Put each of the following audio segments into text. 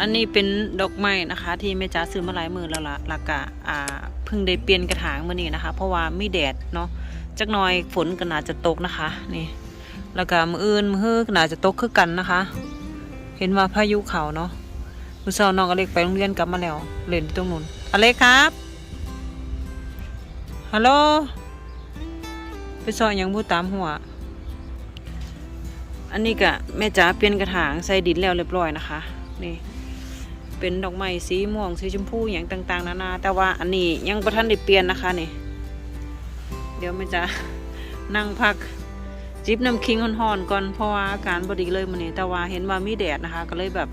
อันนี้เป็นดอกไม้นะคะ ที่แม่จ๋าซื้อมาหลายมือแล้วล่ะล้วก็อ่าเพิ่งได้เปลี่ยนกระถางมื่อนี้นะคะ เพราะว่าไมีแดดเนาะจักหน่อยฝนก็น่าจะตกนะคะ นี่แล้วก็มืออื่นมือฮื้อก็น่าจะตกคือกันนะคะ เห็นว่าพายุเขาเนาะมือเช้าน้องอเล็กไปโรงเรียนกลับมาแล้วเล่นตรงนู้นอเล็กครับฮัลโหลไปซอยยังบูตามหัวอันนี้ก็แม่จ๋าเปลี่ยนกระถางใส่ดินแล้วเรียบร้อยนะคะนี่ เป็นดอกไม้สีม่วงสีชมพูอย่างต่าง ๆ นานา แต่ว่าอันนี้ยังประทันได้เปลี่ยนนะคะนี่ เดี๋ยวแม่จ๋านั่งพักจิบน้ำคิงห่อนๆก่อนเพราะว่าอาการบดีเลยมันนี้แต่ว่าเห็นว่ามีแดดนะคะ ก็เลยแบบ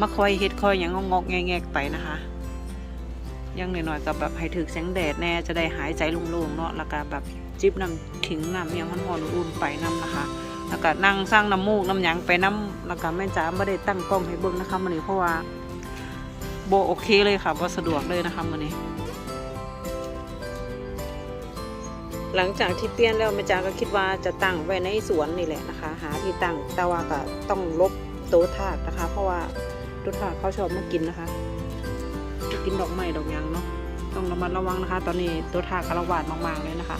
มาคอยเฮ็ดคอยอย่างงอกๆแงกๆไปนะคะยังหน่อยๆก็แบบให้ถึกแสงแดดแน่จะได้หายใจโล่งๆเนาะแล้วก็แบบจิบน้ำขิงน้ำเมียงห่อนๆอุ่นไปน้ำนะคะ แล้วก็นั่งสร้างน้ำมูกน้ำหยังไปน้ำแล้วก็แม่จ๋าไม่ได้ตั้งกล้องให้เบิ่งนะคะมันนี้เพราะว่า โบโอเคเลยค่ะบ่สะดวกเลยนะคะมันนี้ หลังจากที่เปลี่ยนแล้วแม่จ๋าก็คิดว่าจะตั้งไว้ในสวนนี่แหละนะคะ หาที่ตั้งแต่ว่าก็ต้องลบโต๊ะถากนะคะ เพราะว่าโต๊ะถากเขาชอบมากินนะคะกินดอกไม้ดอกยังเนาะต้องระมัดระวังนะคะ ตอนนี้โต๊ะถากอารวาสมากๆเลยนะคะ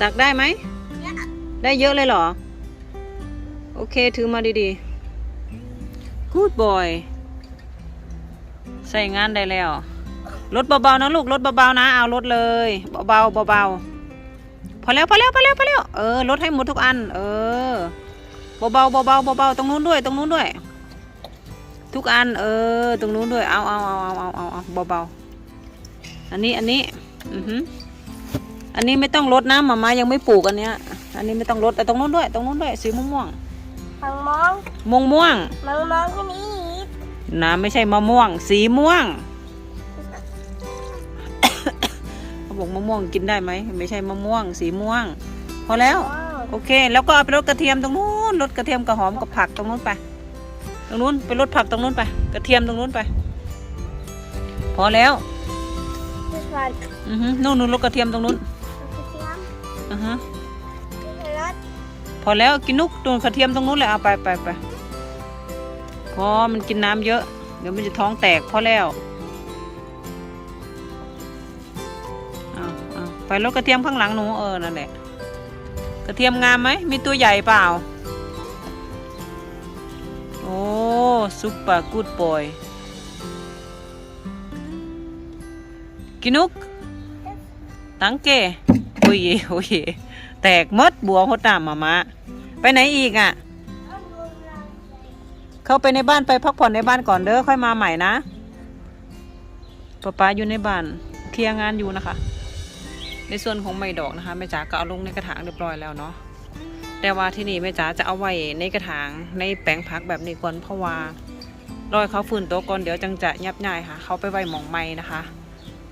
ตักได้ไหม ได้เยอะเลยเหรอ โอเค ถือมาดีๆ good boy ใส่งานได้แล้วรถเบาๆนะลูกรถเบาๆนะ เอารถเลยเบาๆเบาๆพอแล้วพอแล้วพอแล้วพอแล้วเออรถให้หมดทุกอัน เออเบาๆเบาๆเบาๆตรงนู้นด้วย ตรงนู้นด้วย ทุกอัน เออ ตรงนู้นด้วยเอาเอาเอาเอาเอาเอาเอาเบาๆอันนี้อันนี้อือหืออันนี้ไม่ต้องลดนะหมามายังไม่ปลูกอันเนี้ย อันนี้ไม่ต้องลดแต่ตรงนู้นด้วย ตรงนู้นด้วยสีม่วงม่วงมังมองม่วงม่วงมังมองที่นี่ๆ นะไม่ใช่มะม่วง สีม่วงเขาบอกมะม่วงกินได้ไหมไม่ใช่มะม่วง สีม่วง พอแล้ว โอเค แล้วก็เอาไปรดกระเทียมตรงนู้นรดกระเทียมกับหอมกับผักตรงนู้นไป ตรงนู้นไปรดผักตรงนู้นไป กระเทียมตรงนู้นไป พอแล้วทุกคนอือฮึนู่นนู่นรดกระเทียมตรงนู้นทุกคนอือฮึรถพอแล้วกินนุกตัวกระเทียมตรงนู้นเลยเอาไปไปไป พอมันกินน้ำเยอะ เดี๋ยวมันจะท้องแตกพอแล้วเอาเอาไปรดกระเทียมข้างหลังหนูเออนั่นแหละกระเทียมงามไหมมีตัวใหญ่เปล่า โอ้ซุปเปอร์กูดบอยกินุก ตังเกโอ้ยโอ้ยแตกมดบัวหดน้ำมามะไปไหนอีกอะ เข้าไปในบ้านไปพักผ่อนในบ้านก่อนเด้อค่อยมาใหม่นะป๊าป๊าอยู่ในบ้านเคลียร์งานอยู่นะคะ ในส่วนของไม้ดอกนะคะแม่จ๋าก็เอาลงในกระถางเรียบร้อยแล้วเนาะแต่ว่าที่นี่แม่จ๋าจะเอาไว้ในกระถางในแปลงพักแบบนี้ก่อนเพราะว่ารอยเขาฟื้นตัวก่อนเดี๋ยวจังจะยับย่ายค่ะ เขาไปไว้หมองไม้นะคะ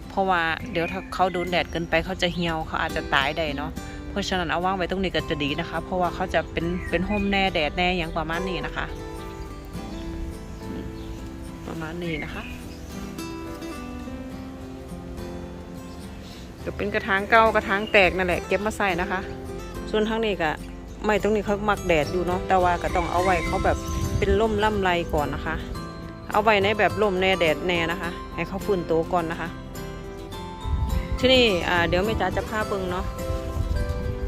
เพราะว่าเดี๋ยวถ้าเขาโดนแดดเกินไปเขาจะเหี่ยวเขาอาจจะตายได้เนาะเพราะฉะนั้นเอาว่างไว้ตรงนี้ก็จะดีนะคะ เพราะว่าเขาจะเป็นเป็นห่มแน่แดดแน่อย่างประมาณนี้นะคะ ประมาณนี้นะคะก็เป็นกระถางเก่ากระถางแตกนั่นแหละเก็บมาใส่นะคะ ส่วนทางนี้ก็ไม่ตรงนี้เขามักแดดอยู่เนาะแต่ว่าก็ต้องเอาไว้เขาแบบเป็นร่มล่ำไรก่อนนะคะ เอาไว้ในแบบร่มแน่แดดแน่นะคะ ให้เขาฟื้นตัวก่อนนะคะที่นี่เดี๋ยวแม่จ๋าจะพาเบิงเนาะ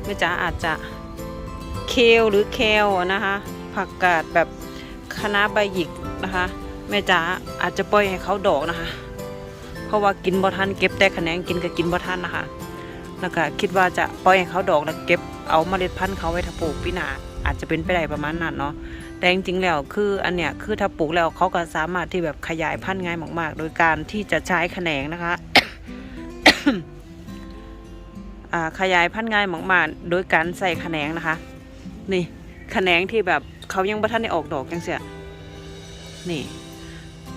แม่จ๋าอาจจะเคลหรือแคลนะคะ ผักกาดแบบคณะใบหยิกนะคะ แม่จ๋าอาจจะปล่อยให้เขาดอกนะคะ เพราะว่ากินบ่ทันเก็บแต่แขนงกินก็กินบ่ทันนะคะแล้วก็คิดว่าจะปล่อยให้เขาดอกแล้วเก็บเอาเมล็ดพันธุ์เขาไว้ถ้าปลูกปีหน้าอาจจะเป็นไปได้ประมาณนั้นเนาะแต่จริงๆแล้วคืออันเนี้ยคือถ้าปลูกแล้วเขาก็สามารถที่แบบขยายพันธุ์ง่ายมากๆ โดยการที่จะใช้แขนงนะคะขยายพันธุ์ง่ายมากๆ โดยการใส่แขนงนะคะ นี่แขนงที่แบบเขายังบ่ทันได้ออกดอกจังเสียนี่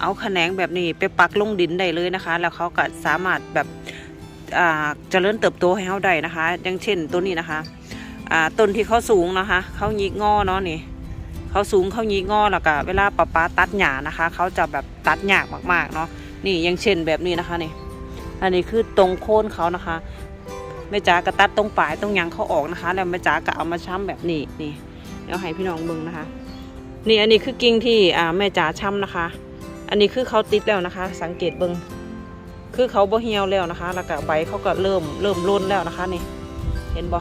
เอาแขนงแบบนี้ไปปักลงดินได้เลยนะคะ แล้วเขาก็สามารถแบบอ่าเจริญเติบโตให้เขาได้นะคะ อย่างเช่นต้นนี้นะคะอ่าต้นที่เขาสูงนะคะเขายิกงอเนาะนี่เขาสูงเขายิกงอแล้วก็เวลาป้าป้าตัดหญ้านะคะเขาจะแบบตัดยากมากๆเนาะนี่อย่างเช่นแบบนี้นะคะนี่อันนี้คือตรงโคนเขานะคะแม่จ๋ากระตัดตรงปลายตรงยังเขาออกนะคะ แล้วแม่จ๋าก็เอามาช้ำแบบนี้นี่เดี๋ยวให้พี่น้องเบิ่งนะคะ นี่อันนี้คือกิ่งที่อ่าแม่จ๋าช้ำนะคะ อันนี้คือเขาติดแล้วนะคะ สังเกตเบิงคือเขาบ่เหี่ยวแล้วนะคะ แล้วก็ใบเขาก็เริ่มเริ่มร่นแล้วนะคะนี่ เห็นบ่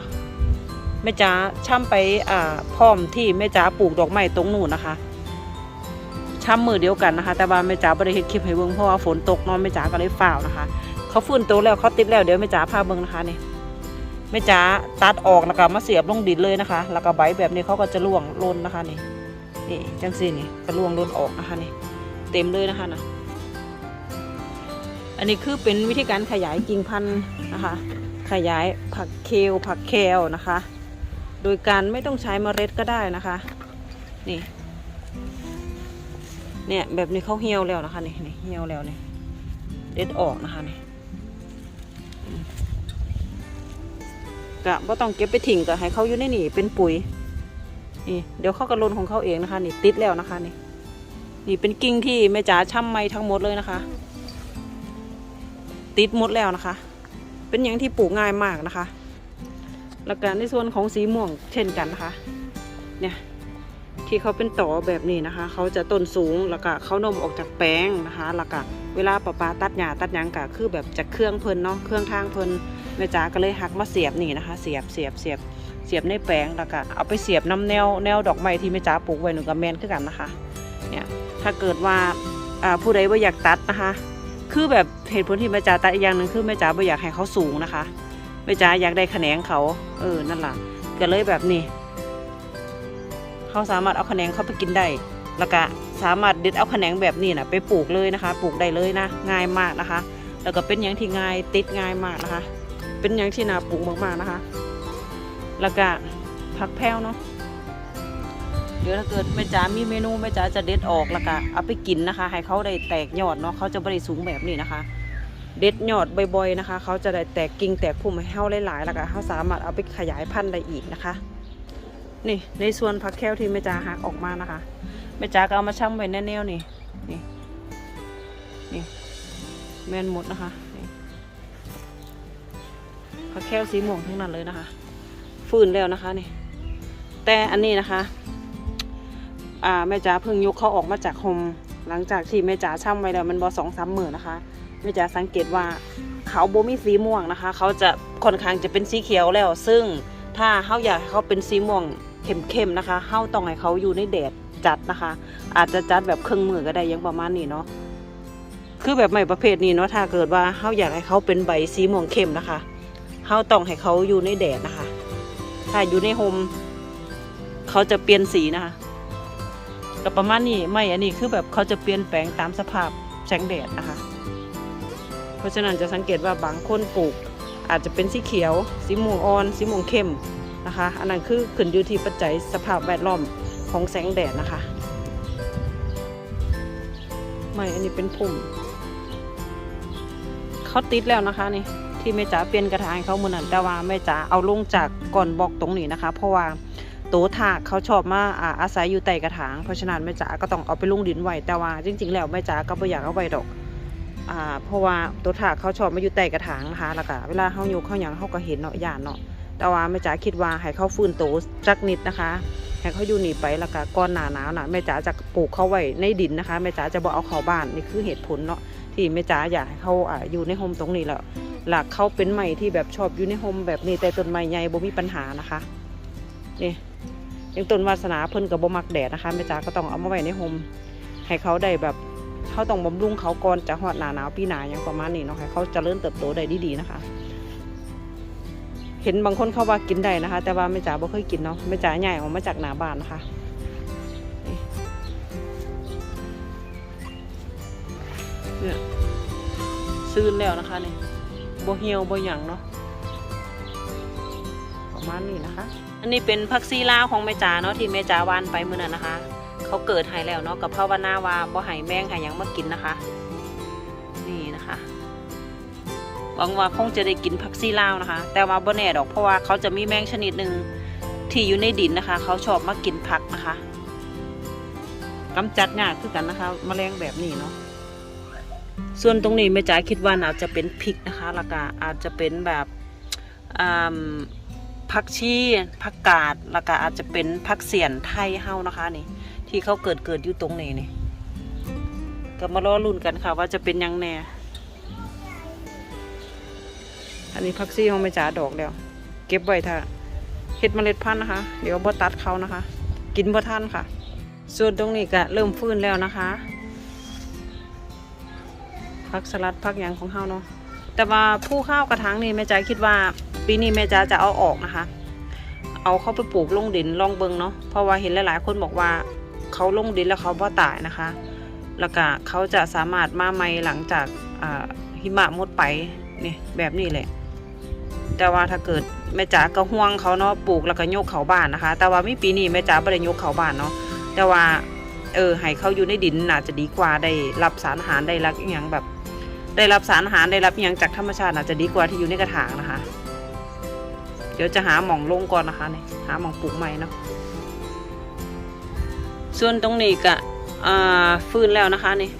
แม่จ๋าช่ำไปอ่าพร้อมที่แม่จ๋าปลูกดอกไม้ตรงนู่นนะคะช่ำมือเดียวกันนะคะ แต่ว่าแม่จ๋าบ่ได้เฮ็ดคลิปให้เบิ่งเพราะว่าฝนตกนอนแม่จ๋าก็เลยฝ้าวนะคะ เขาฟื้นตัวแล้วเขาติดแล้วเดี๋ยวแม่จ๋าพาเบิ่งนะคะนี่แม่จ๋าตัดออกแล้วก็มาเสียบลงดินเลยนะคะ แล้วก็ใบแบบนี้เขาก็จะร่วงล่นนะคะนี่นี่จังซี่นี่ก็ร่วงล่นออกนะคะนี่ เต็มเลยนะคะนะอันนี้คือเป็นวิธีการขยายกิ่งพันธุ์นะคะ ขยายผักเคลผักแคลนะคะ โดยการไม่ต้องใช้เมล็ดก็ได้นะคะนี่เนี่ยแบบนี้เขาเหี่ยวแล้วนะคะนี่นเหี่ยวแล้วนี่เด็ดออกนะคะนี่กะว่าต้องเก็บไปทิ้งก็ให้เขาอยู่ในนี่เป็นปุ๋ยนี่เดี๋ยวเขากระลนของเขาเองนะคะนี่ติดแล้วนะคะนี่ นี่เป็นกิ่งที่แม่จ๋าช่ำไม้ทั้งหมดเลยนะคะ ติดหมดแล้วนะคะ เป็นอย่างที่ปลูกง่ายมากนะคะแล้วก็ในส่วนของสีม่วงเช่นกันนะคะ เนี่ยที่เขาเป็นต่อแบบนี้นะคะ เขาจะต้นสูงแล้วก็เขานมออกจากแป้งนะคะแล้วก็เวลาปะปาตัดหญ้าตัดหยังก็คือแบบจากเครื่องเพลินเนาะเครื่องทางเพลินแม่จ๋าก็เลยหักมาเสียบนี่นะคะ เสียบเสียบเสียบเสียบในแป้งแล้วก็เอาไปเสียบน้ำแนวแนวดอกไม้ที่แม่จ๋าปลูกไว้หนึ่งกับแมนคือกันนะคะ ถ้าเกิดว่าผู้ใดว่าอยากตัดนะคะ คือแบบเหตุผลที่แม่จ๋าตัดอีกอย่างหนึ่งคือแม่จ๋าไม่อยากให้เขาสูงนะคะแม่จ๋าอยากได้แขนงเขา เออนั่นแหละก็เลยแบบนี้เขาสามารถเอาแขนงเขาไปกินได้แล้วก็สามารถเด็ดเอาแขนงแบบนี้นะไปปลูกเลยนะคะ ปลูกได้เลยนะ ง่ายมากนะคะ แล้วก็เป็นอย่างที่ง่ายติดง่ายมากนะคะ เป็นอย่างที่น่าปลูกมากๆนะคะ แล้วก็ผักแพรวเนาะ เดี๋ยวถ้าเกิดแม่จ๋ามีเมนูแม่จ๋าจะเด็ดออกแล้วก็เอาไปกินนะคะ ให้เขาได้แตกยอดเนาะเขาจะไม่ได้สูงแบบนี้นะคะ เด็ดยอดบ่อยๆนะคะ เขาจะได้แตกกิ่งแตกพุ่มให้เฮาหลายๆแล้วก็เขาสามารถเอาไปขยายพันธุ์ได้อีกนะคะ นี่ในส่วนผักแคลที่แม่จ๋าหักออกมานะคะแม่จ๋าก็เอามาช่ำไว้แน่ๆนี่นี่นี่แม่นหมดนะคะผักแคลสีม่วงทั้งนั้นเลยนะคะ ฟื้นแล้วนะคะนี่แต่อันนี้นะคะ แม่จ๋าเพิ่งยกเขาออกมาจากโฮมหลังจากที่แม่จ๋าช่ำไว้แล้วมันบอสองสามหมื่นนะคะแม่จ๋าสังเกตว่าเขาโบมีสีม่วงนะคะ เขาจะค่อนข้างจะเป็นสีเขียวแล้ว ซึ่งถ้าเขาอยากให้เขาเป็นสีม่วงเข้มๆนะคะเขาต้องให้เขาอยู่ในแดดจัดนะคะ อาจจะจัดแบบเครึ่งมือก็ได้ยังประมาณนี้เนาะคือแบบใหม่ประเภทนี้เนาะถ้าเกิดว่าเขาอยากให้เขาเป็นใบสีม่วงเข้มนะคะเขาต้องให้เขาอยู่ในแดดนะคะ ถ้าอยู่ในโฮมเขาจะเปลี่ยนสีนะคะ กับประมาณนี้ไม่อันนี้คือแบบเขาจะเปลี่ยนแปลงตามสภาพแสงแดดนะคะ เพราะฉะนั้นจะสังเกตว่าบางคนปลูก อาจจะเป็นสีเขียว สีม่วงอ่อน สีม่วงเข้มนะคะ อันนั้นคือขึ้นอยู่ที่ปัจจัยสภาพแวดล้อมของแสงแดดนะคะ ไม่อันนี้เป็นพุ่มเขาติดแล้วนะคะนี่ที่แม่จ๋าเปลี่ยนกระถางเขาเมื่อนั้นแต่ว่าแม่จ๋าเอาลงจากก่อนบอกตรงนี้นะคะ เพราะว่า โตถากเขาชอบมาอาอาศัยอยู่ใต้กระถาง เพราะฉะนั้นแม่จ๋าก็ต้องเอาไปลงดินไว้แต่ว่าจริง ๆ แล้วแม่จ๋าก็ไม่อยากเอาไว้ดอกอ่าเพราะว่าโตถากเขาชอบมาอยู่ใต้กระถางนะคะแล้วก็เวลาเขาอยู่เขาหยังเขาก็เห็นเนาะย่านเนาะแต่ว่าแม่จ๋าคิดว่าให้เขาฟื้นโตจักนิดนะคะให้เขาอยู่หนีไปแล้วก็ก่อนหนาหนาวนะแม่จ๋าจะปลูกเขาไว้ในดินนะคะแม่จ๋าจะบอกเอาเขาบ้านนี่คือเหตุผลเนาะที่แม่จ๋าอยากให้เขาอ่าอยู่ในโฮมตรงนี้แล้วหลักเขาเป็นใหม่ที่แบบชอบอยู่ในโฮมแบบนี้แต่ต้นไม้ใหญ่บ่มีปัญหานะคะนี่ อย่างต้นวาสนาเพิ่นกับบ่มักแดดนะคะแม่จ๋าก็ต้องเอามาไว้ในโฮมให้เขาได้แบบเขาต้องบำรุงเขาก่อนจะฮอดหนาหนาวปีหนาอย่างประมาณนี้เนาะให้เขาจเจริญเติบโตได้ดีๆนะคะ เห็นบางคนเขาว่ากินได้นะคะ แต่ว่าแม่จ๋าบ่เคยกินเนาะแม่จ๋าใหญ่ออกมาจากหนาบ้านนะคะเนี่ยซื้อแล้วนะคะนี่บ่เหี่ยวบ่หยังเนาะประมาณนี้นะคะ อันนี้เป็นผักซีลาวของแม่จ๋าเนาะที่แม่จ๋าวานไปมื้อนั้นนะคะ เขาเกิดให้แล้วเนาะกับภาวนาว่าบ่ให้แมงห้หยังมากินนะคะ นี่นะคะหวังว่าคงจะได้กินผักซีลาวนะคะ แต่ว่าบ่แน่ดอกเพราะว่าเขาจะมีแมงชนิดหนึ่งที่อยู่ในดินนะคะ เขาชอบมากินผักนะคะกำจัดยากคือกันนะคะแมลงแบบนี้เนาะส่วนตรงนี้แม่จ๋าคิดว่าน่าจะเป็นพริกนะคะแล้วก็อาจจะเป็นแบบอ่า ผักชีผักกาดแล้วก็อาจจะเป็นผักเสียนไทยเฮานะคะนี่ ที่เขาเกิดเกิดอยู่ตรงนี้นี่ก็มารอลุ้นกันค่ะว่าจะเป็นยังแน่อันนี้พักซี่ของแม่จ๋าดอกแล้ว เก็บไว้ถ้าเฮ็ดเมล็ดพันธุ์นะคะ เดี๋ยวบ่ตัดเขานะคะ กินบ่ทันค่ะ ส่วนตรงนี้ก็เริ่มฟื้นแล้วนะคะพักสลัดพักหยังของเฮาเนาะแต่ว่าผู้ข้าวกระถางนี่แม่จ๋าคิดว่า ปีนี้แม่จ๋าจะเอาออกนะคะ เอาเข้าไปปลูกลงดินลองเบิงเนาะเพราะว่าเห็นหลายๆ คนบอกว่าเขาลงดินแล้วเขาบ่ตายนะคะ แล้วก็เขาจะสามารถมาใหม่หลังจากหิมะหมดไปนี่แบบนี้แหละ แต่ว่าถ้าเกิดแม่จ๋าก็ห่วงเขาเนาะปลูกแล้วก็โยกเขาบ้านนะคะ แต่ว่าไมีปีนี้แม่จ๋าไม่ได้ยกเขาบ้านเนาะแต่ว่าเออให้เขาอยู่ในดินน่าจะดีกว่าได้รับสารอาหารได้รับอย่างแบบ ได้รับสารอาหารได้รับอย่างจากธรรมชาติน่าจะดีกว่าที่อยู่ในกระถางนะคะ ดี๋ยวจะหาหม่องลงก่อนนะคะนี่หาหม่องปลูกใหม่เนาะส่วนตรงนี้ก็ฟื้นแล้วนะคะนี่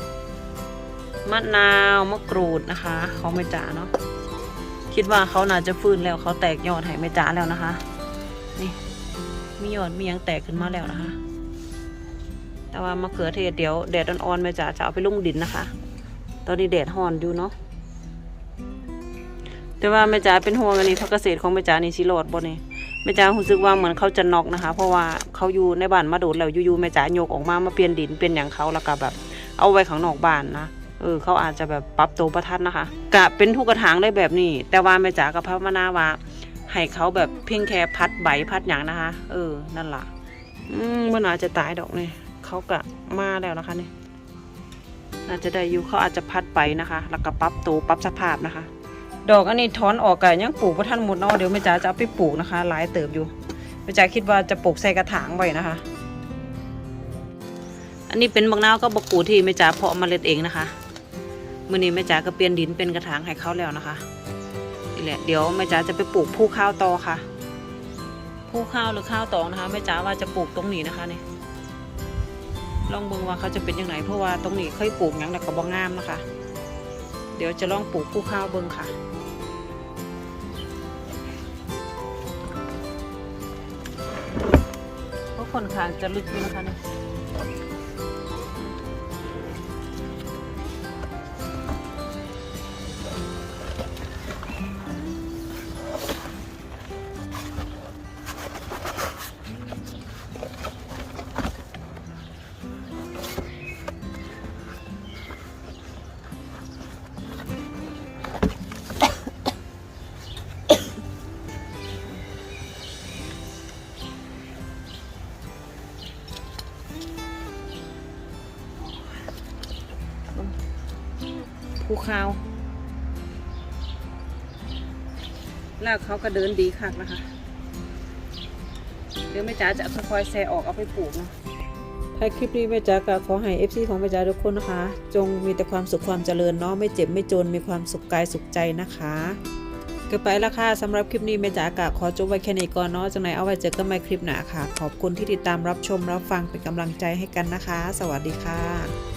มะนาวมะกรูดนะคะเของแม่จ๋าเนาะคิดว่าเขาน่าจะฟื้นแล้วเขาแตกยอดให้แม่จ๋าแล้วนะคะ นี่มียอดมียังแตกขึ้นมาแล้วนะคะ แต่ว่ามะเขือเทศเดี๋ยวแดดอ่อนๆแม่จ๋าจะเอาไปลุ่งดินนะคะ ตอนนี้แดดห่อนอยู่เนาะ แต่ว่าแม่จ๋าเป็นห่วงอันนี้พักเกษตรของแม่จ๋านี่สิโลดบ่นี่แม่จ๋ารู้สึกว่าเหมือนเขาจะน็อกนะคะ เพราะว่าเขาอยู่ในบ้านมาโดดแล้วอยู่ๆแม่จ๋าโยกออกมามาเปลี่ยนดินเป็นอย่างเขาแล้วก็แบบ เอาไว้ข้างนอกบ้านนะเออเขาอาจจะแบบปรับตัวประทัดนะคะกะเป็นทุกกระถางได้แบบนี้ แต่ว่าแม่จ๋ากับพระมนาว่าให้เขาแบบเพียงแค่พัดใบพัดอย่างนะคะ เออ นั่นล่ะ อืมมันอาจจะตายดอกเนี่ยเขากะมาแล้วนะคะเนี่ยน่าจะได้อยู่เขาอาจจะพัดไปนะคะ แล้วก็ปรับตัวปรับสภาพนะคะ ดอกอันนี้ถอนออกกันยังปลูกพระท่านหมดเนาะเดี๋ยวแม่จ๋าจะเอาไปปลูกนะคะ หลายเติบอยู่แม่จ๋าคิดว่าจะปลูกใส่กระถางไว้นะคะ อันนี้เป็นบักนาวก็บักกูที่แม่จ๋าเพาะเมล็ดเองนะคะมื่อนี้แม่จ๋าก็เปลี่ยนดินเป็นกระถางให้เขาแล้วนะคะนี่แหละเดี๋ยวแม่จ๋าจะไปปลูกผู้ข้าวตอค่ะ ผู้ข้าวหรือข้าวตองนะคะแม่จ๋าว่าจะปลูกตรงนี้นะคะนี่ลองเบิ่งว่าเขาจะเป็นยังไงเพราะว่าตรงนี้เคยปลูกยังแต่ก็บ่งามนะคะ เดี๋ยวจะลองปลูกผู้ข้าวเบิ้งค่ะก็ค่อนข้างจะลึกอยู่นะคะเนี่ย ข้าวลากเขาก็เดินดีคักนะคะ เดี๋ยวแม่จ๋าจะค่อยๆแซะออกเอาไปปลูกเนาะถ้าคลิปนี้แม่จ๋าก็ขอให้ FC ของแม่จ๋าทุกคนนะคะ จงมีแต่ความสุขความเจริญเนาะไม่เจ็บไม่จนมีความสุขกายสุขใจนะคะกิดไปแล้วค่ะสำหรับคลิปนี้แม่จ๋ากะขอจบไว้แค่นี้ก่อนเนาะจากไหนเอาไว้เจอกันใหม่คลิปหน้าค่ะ ขอบคุณที่ติดตามรับชมรับฟังเป็นกำลังใจให้กันนะคะ สวัสดีค่ะ